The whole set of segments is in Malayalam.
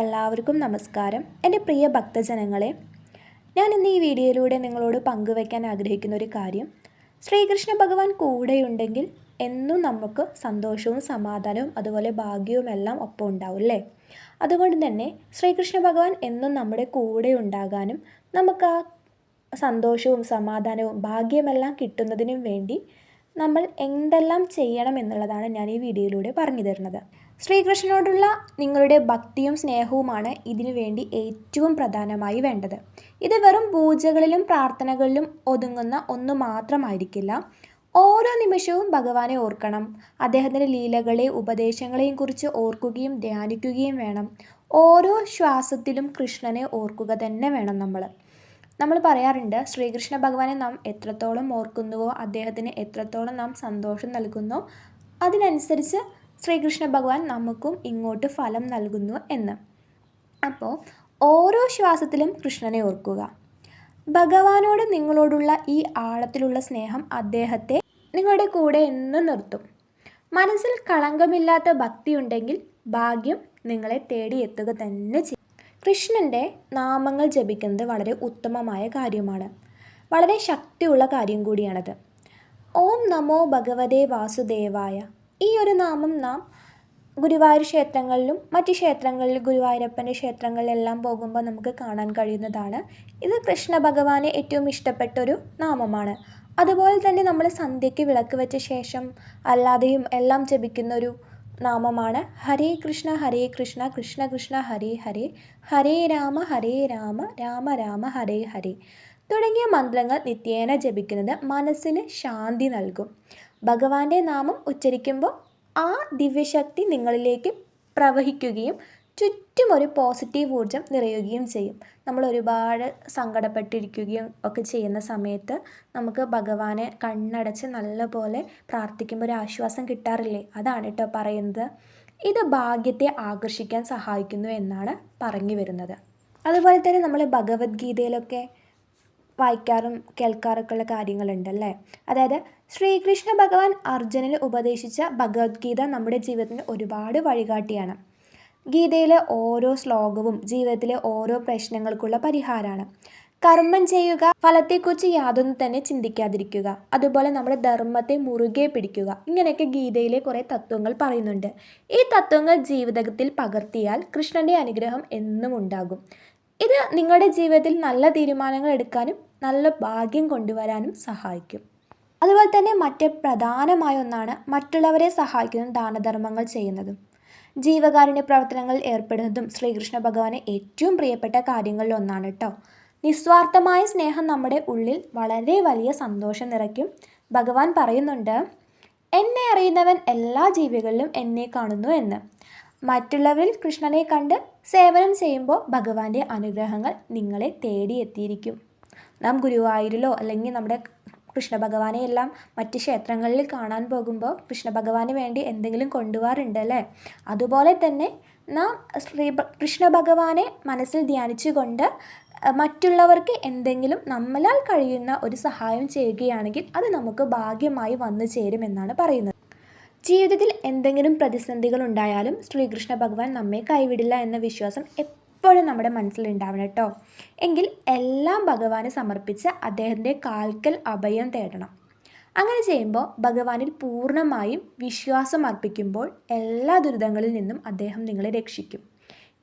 എല്ലാവർക്കും നമസ്കാരം. എന്റെ പ്രിയ ഭക്തജനങ്ങളെ ഞാൻ ഇന്ന് ഈ വീഡിയോയിലൂടെ നിങ്ങളോട് പങ്കുവയ്ക്കാൻ ആഗ്രഹിക്കുന്ന ഒരു കാര്യം. ശ്രീകൃഷ്ണ ഭഗവാൻ കൂടെയുണ്ടെങ്കിൽ എന്നും നമുക്ക് സന്തോഷവും സമാധാനവും അതുപോലെ ഭാഗ്യവും എല്ലാം ഒപ്പം ഉണ്ടാവും അല്ലേ? അതുകൊണ്ട് തന്നെ ശ്രീകൃഷ്ണ ഭഗവാൻ എന്നും നമ്മുടെ കൂടെ ഉണ്ടാകാനും നമുക്ക് ആ സന്തോഷവും സമാധാനവും ഭാഗ്യമെല്ലാം കിട്ടുന്നതിനും വേണ്ടി നമ്മൾ എന്തെല്ലാം ചെയ്യണം എന്നുള്ളതാണ് ഞാൻ ഈ വീഡിയോയിലൂടെ പറഞ്ഞു തരുന്നത്. ശ്രീകൃഷ്ണനോടുള്ള നിങ്ങളുടെ ഭക്തിയും സ്നേഹവുമാണ് ഇതിനു വേണ്ടി ഏറ്റവും പ്രധാനമായി വേണ്ടത്. ഇത് വെറും പൂജകളിലും പ്രാർത്ഥനകളിലും ഒതുങ്ങുന്ന ഒന്ന് മാത്രമായിരിക്കില്ല. ഓരോ നിമിഷവും ഭഗവാനെ ഓർക്കണം. അദ്ദേഹത്തിന്റെ ലീലകളെ ഉപദേശങ്ങളെയും കുറിച്ച് ഓർക്കുകയും ധ്യാനിക്കുകയും വേണം. ഓരോ ശ്വാസത്തിലും കൃഷ്ണനെ ഓർക്കുക തന്നെ വേണം നമ്മൾ. നമ്മൾ പറയാറുണ്ട് ശ്രീകൃഷ്ണ ഭഗവാനെ നാം എത്രത്തോളം ഓർക്കുന്നുവോ അദ്ദേഹത്തിന് എത്രത്തോളം നാം സന്തോഷം നൽകുന്നു അതിനനുസരിച്ച് ശ്രീകൃഷ്ണ ഭഗവാൻ നമുക്കും ഇങ്ങോട്ട് ഫലം നൽകുന്നു എന്ന്. അപ്പോൾ ഓരോ ശ്വാസത്തിലും കൃഷ്ണനെ ഓർക്കുക. ഭഗവാനോട് നിങ്ങളോടുള്ള ഈ ആഴത്തിലുള്ള സ്നേഹം അദ്ദേഹത്തെ നിങ്ങളുടെ കൂടെ എന്നും നിർത്തും. മനസ്സിൽ കളങ്കമില്ലാത്ത ഭക്തി ഉണ്ടെങ്കിൽ ഭാഗ്യം നിങ്ങളെ തേടിയെത്തുക തന്നെ ചെയ്യും. കൃഷ്ണന്റെ നാമങ്ങൾ ജപിക്കുന്നത് വളരെ ഉത്തമമായ കാര്യമാണ്. വളരെ ശക്തിയുള്ള കാര്യം കൂടിയാണത്. ഓം നമോ ഭഗവതേ വാസുദേവായ. ഈ ഒരു നാമം നാം ഗുരുവായൂർ ക്ഷേത്രങ്ങളിലും മറ്റ് ക്ഷേത്രങ്ങളിൽ ഗുരുവായൂരപ്പന്റെ ക്ഷേത്രങ്ങളിലെല്ലാം പോകുമ്പോൾ നമുക്ക് കാണാൻ കഴിയുന്നതാണ്. ഇത് കൃഷ്ണ ഭഗവാനെ ഏറ്റവും ഇഷ്ടപ്പെട്ടൊരു നാമമാണ്. അതുപോലെ തന്നെ നമ്മൾ സന്ധ്യയ്ക്ക് വിളക്ക് വെച്ച ശേഷം അല്ലാതെയും എല്ലാം ജപിക്കുന്ന ഒരു നാമമാണ്. ഹരേ കൃഷ്ണ ഹരേ കൃഷ്ണ കൃഷ്ണ കൃഷ്ണ ഹരേ ഹരേ ഹരേ രാമ ഹരേ രാമ രാമ രാമ ഹരേ ഹരേ തുടങ്ങിയ മന്ത്രങ്ങൾ നിത്യേന ജപിക്കുന്നത് മനസ്സിന് ശാന്തി നൽകും. ഭഗവാന്റെ നാമം ഉച്ചരിക്കുമ്പോൾ ആ ദിവ്യശക്തി നിങ്ങളിലേക്ക് പ്രവഹിക്കുകയും ചുറ്റും ഒരു പോസിറ്റീവ് ഊർജം നിറയുകയും ചെയ്യും. നമ്മൾ ഒരുപാട് സങ്കടപ്പെട്ടിരിക്കുകയും ഒക്കെ ചെയ്യുന്ന സമയത്ത് നമുക്ക് ഭഗവാനെ കണ്ണടച്ച് നല്ലപോലെ പ്രാർത്ഥിക്കുമ്പോൾ ഒരു ആശ്വാസം കിട്ടാറില്ലേ? അതാണ് കേട്ടോ പറയുന്നത്. ഇത് ഭാഗ്യത്തെ ആകർഷിക്കാൻ സഹായിക്കുന്നു എന്നാണ് പറഞ്ഞു വരുന്നത് അതുപോലെ തന്നെ നമ്മൾ ഭഗവത്ഗീതയിലൊക്കെ വായിക്കാറും കേൾക്കാറൊക്കെ ഉള്ള കാര്യങ്ങളുണ്ടല്ലേ? അതായത് ശ്രീകൃഷ്ണ ഭഗവാൻ അർജുനന് ഉപദേശിച്ച ഭഗവത്ഗീത നമ്മുടെ ജീവിതത്തിന് ഒരുപാട് വഴികാട്ടിയാണ്. ഗീതയിലെ ഓരോ ശ്ലോകവും ജീവിതത്തിലെ ഓരോ പ്രശ്നങ്ങൾക്കുള്ള പരിഹാരമാണ്. കർമ്മം ചെയ്യുക ഫലത്തെക്കുറിച്ച് യാതൊന്നും തന്നെ ചിന്തിക്കാതിരിക്കുക അതുപോലെ നമ്മുടെ ധർമ്മത്തെ മുറുകെ പിടിക്കുക ഇങ്ങനെയൊക്കെ ഗീതയിലെ കുറേ തത്വങ്ങൾ പറയുന്നുണ്ട്. ഈ തത്വങ്ങൾ ജീവിതത്തിൽ പകർത്തിയാൽ കൃഷ്ണന്റെ അനുഗ്രഹം എന്നും ഉണ്ടാകും. ഇത് നിങ്ങളുടെ ജീവിതത്തിൽ നല്ല തീരുമാനങ്ങൾ എടുക്കാനും നല്ല ഭാഗ്യം കൊണ്ടുവരാനും സഹായിക്കും. അതുപോലെ തന്നെ മറ്റ് പ്രധാനമായ ഒന്നാണ് മറ്റുള്ളവരെ സഹായിക്കുന്ന ദാനധർമ്മങ്ങൾ ചെയ്യുന്നതും. ജീവകാരുണ്യ പ്രവർത്തനങ്ങളിൽ ഏർപ്പെടുന്നതും ശ്രീകൃഷ്ണ ഭഗവാന് ഏറ്റവും പ്രിയപ്പെട്ട കാര്യങ്ങളിൽ ഒന്നാണ് കേട്ടോ നിസ്വാർത്ഥമായ സ്നേഹം നമ്മുടെ ഉള്ളിൽ വളരെ വലിയ സന്തോഷം നിറയ്ക്കും. ഭഗവാൻ പറയുന്നുണ്ട് എന്നെ അറിയുന്നവൻ എല്ലാ ജീവികളിലും എന്നെ കാണുന്നു എന്ന്. മറ്റുള്ളവരിൽ കൃഷ്ണനെ കണ്ട് സേവനം ചെയ്യുമ്പോൾ ഭഗവാന്റെ അനുഗ്രഹങ്ങൾ നിങ്ങളെ തേടിയെത്തിയിരിക്കും. നാം ഗുരുവായൂരിലോ അല്ലെങ്കിൽ നമ്മുടെ കൃഷ്ണ ഭഗവാനെ എല്ലാം മറ്റ് ക്ഷേത്രങ്ങളിൽ കാണാൻ പോകുമ്പോൾ കൃഷ്ണ ഭഗവാന് വേണ്ടി എന്തെങ്കിലും കൊണ്ടുപോകാറുണ്ട് അല്ലേ? അതുപോലെ തന്നെ നാം ശ്രീ കൃഷ്ണ ഭഗവാനെ മനസ്സിൽ ധ്യാനിച്ചുകൊണ്ട് മറ്റുള്ളവർക്ക് എന്തെങ്കിലും നമ്മളാൽ കഴിയുന്ന ഒരു സഹായം ചെയ്യുകയാണെങ്കിൽ അത് നമുക്ക് ഭാഗ്യമായി വന്നു ചേരുമെന്നാണ് പറയുന്നത്. ജീവിതത്തിൽ എന്തെങ്കിലും പ്രതിസന്ധികൾ ഉണ്ടായാലും ശ്രീകൃഷ്ണ ഭഗവാൻ നമ്മെ കൈവിടില്ല എന്ന വിശ്വാസം എപ്പോഴും നമ്മുടെ മനസ്സിലുണ്ടാവണം കേട്ടോ. എങ്കിൽ എല്ലാം ഭഗവാന് സമർപ്പിച്ച് അദ്ദേഹത്തിന്റെ കാൽക്കൽ അഭയം തേടണം. അങ്ങനെ ചെയ്യുമ്പോൾ ഭഗവാനിൽ പൂർണമായും വിശ്വാസം അർപ്പിക്കുമ്പോൾ എല്ലാ ദുരിതങ്ങളിൽ നിന്നും അദ്ദേഹം നിങ്ങളെ രക്ഷിക്കും.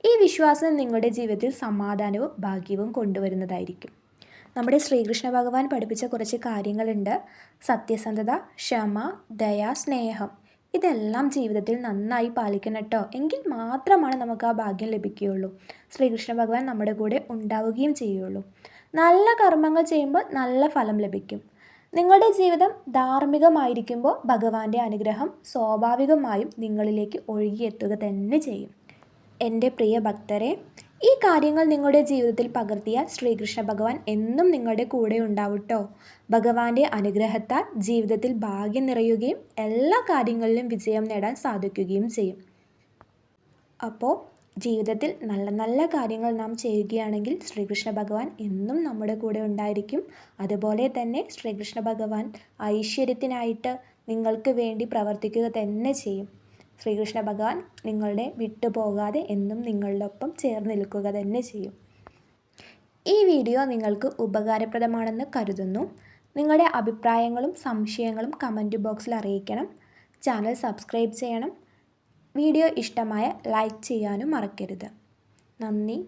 ഈ വിശ്വാസം നിങ്ങളുടെ ജീവിതത്തിൽ സമാധാനവും ഭാഗ്യവും കൊണ്ടുവരുന്നതായിരിക്കും. നമ്മുടെ ശ്രീകൃഷ്ണ ഭഗവാൻ പഠിപ്പിച്ച കുറച്ച് കാര്യങ്ങളുണ്ട്. സത്യസന്ധത ക്ഷമ ദയ സ്നേഹം. ഇതെല്ലാം ജീവിതത്തിൽ നന്നായി പാലിക്കണം കേട്ടോ. എങ്കിൽ മാത്രമാണ് നമുക്ക് ആ ഭാഗ്യം ലഭിക്കുകയുള്ളൂ. ശ്രീകൃഷ്ണ ഭഗവാൻ നമ്മുടെ കൂടെ ഉണ്ടാവുകയും ചെയ്യുള്ളൂ. നല്ല കർമ്മങ്ങൾ ചെയ്യുമ്പോൾ നല്ല ഫലം ലഭിക്കും. നിങ്ങളുടെ ജീവിതം ധാർമ്മികമായിരിക്കുമ്പോൾ ഭഗവാന്റെ അനുഗ്രഹം സ്വാഭാവികമായും നിങ്ങളിലേക്ക് ഒഴുകിയെത്തുക തന്നെ ചെയ്യും. എന്റെ പ്രിയ ഭക്തരെ ഈ കാര്യങ്ങൾ നിങ്ങളുടെ ജീവിതത്തിൽ പകർത്തിയ ശ്രീകൃഷ്ണ ഭഗവാൻ എന്നും നിങ്ങളുടെ കൂടെ ഉണ്ടാവട്ടോ. ഭഗവാന്റെ അനുഗ്രഹത്താൽ ജീവിതത്തിൽ ഭാഗ്യം നിറയുകയും എല്ലാ കാര്യങ്ങളിലും വിജയം നേടാൻ സാധിക്കുകയും ചെയ്യും. അപ്പോൾ ജീവിതത്തിൽ നല്ല നല്ല കാര്യങ്ങൾ നാം ചെയ്യുകയാണെങ്കിൽ ശ്രീകൃഷ്ണ ഭഗവാൻ എന്നും നമ്മുടെ കൂടെ ഉണ്ടായിരിക്കും. അതുപോലെ തന്നെ ശ്രീകൃഷ്ണ ഭഗവാൻ ഐശ്വര്യത്തിനായിട്ട് നിങ്ങൾക്ക് വേണ്ടി പ്രവർത്തിക്കുക തന്നെ ചെയ്യും. ശ്രീകൃഷ്ണ ഭഗവാൻ നിങ്ങളുടെ വിട്ടുപോകാതെ എന്നും നിങ്ങളുടെ ഒപ്പം ചേർന്ന് നിൽക്കുക തന്നെ ചെയ്യും. ഈ വീഡിയോ നിങ്ങൾക്ക് ഉപകാരപ്രദമാണെന്ന് കരുതുന്നു. നിങ്ങളുടെ അഭിപ്രായങ്ങളും സംശയങ്ങളും കമന്റ് ബോക്സിൽ അറിയിക്കണം. ചാനൽ സബ്സ്ക്രൈബ് ചെയ്യണം. വീഡിയോ ഇഷ്ടമായ ലൈക്ക് ചെയ്യാനും മറക്കരുത്. നന്ദി.